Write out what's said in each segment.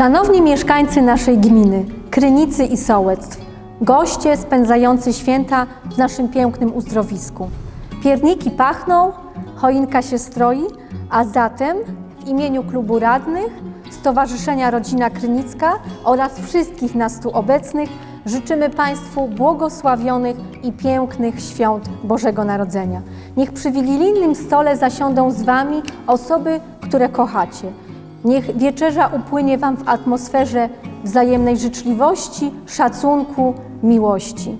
Szanowni mieszkańcy naszej gminy, Krynicy i Sołectw, goście spędzający święta w naszym pięknym uzdrowisku. Pierniki pachną, choinka się stroi, a zatem w imieniu klubu radnych, Stowarzyszenia Rodzina Krynicka oraz wszystkich nas tu obecnych życzymy Państwu błogosławionych i pięknych świąt Bożego Narodzenia. Niech przy wigilijnym stole zasiądą z Wami osoby, które kochacie. Niech wieczerza upłynie Wam w atmosferze wzajemnej życzliwości, szacunku, miłości.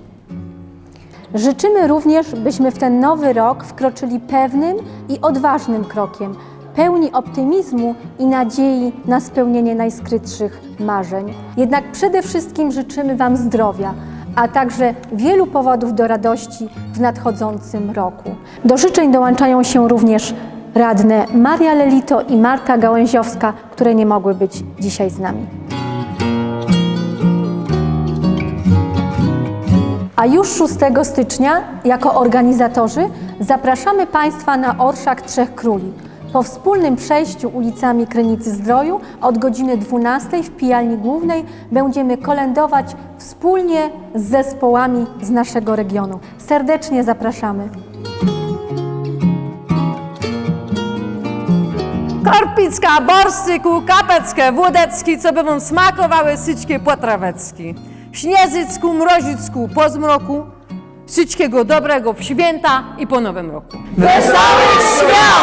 Życzymy również, byśmy w ten nowy rok wkroczyli pewnym i odważnym krokiem, pełni optymizmu i nadziei na spełnienie najskrytszych marzeń. Jednak przede wszystkim życzymy Wam zdrowia, a także wielu powodów do radości w nadchodzącym roku. Do życzeń dołączają się również radne Maria Lelito i Marta Gałęziowska, które nie mogły być dzisiaj z nami. A już 6 stycznia jako organizatorzy zapraszamy Państwa na Orszak Trzech Króli. Po wspólnym przejściu ulicami Krynicy Zdroju od godziny 12 w pijalni głównej będziemy kolędować wspólnie z zespołami z naszego regionu. Serdecznie zapraszamy. Korpicka, Borsyku, Kapeckie, Włodecki, co by wam smakowały syćkie potrawecki. Śniezycku, Mrozicku, po zmroku, syćkiego dobrego w święta i po nowym roku. Wesołych świąt!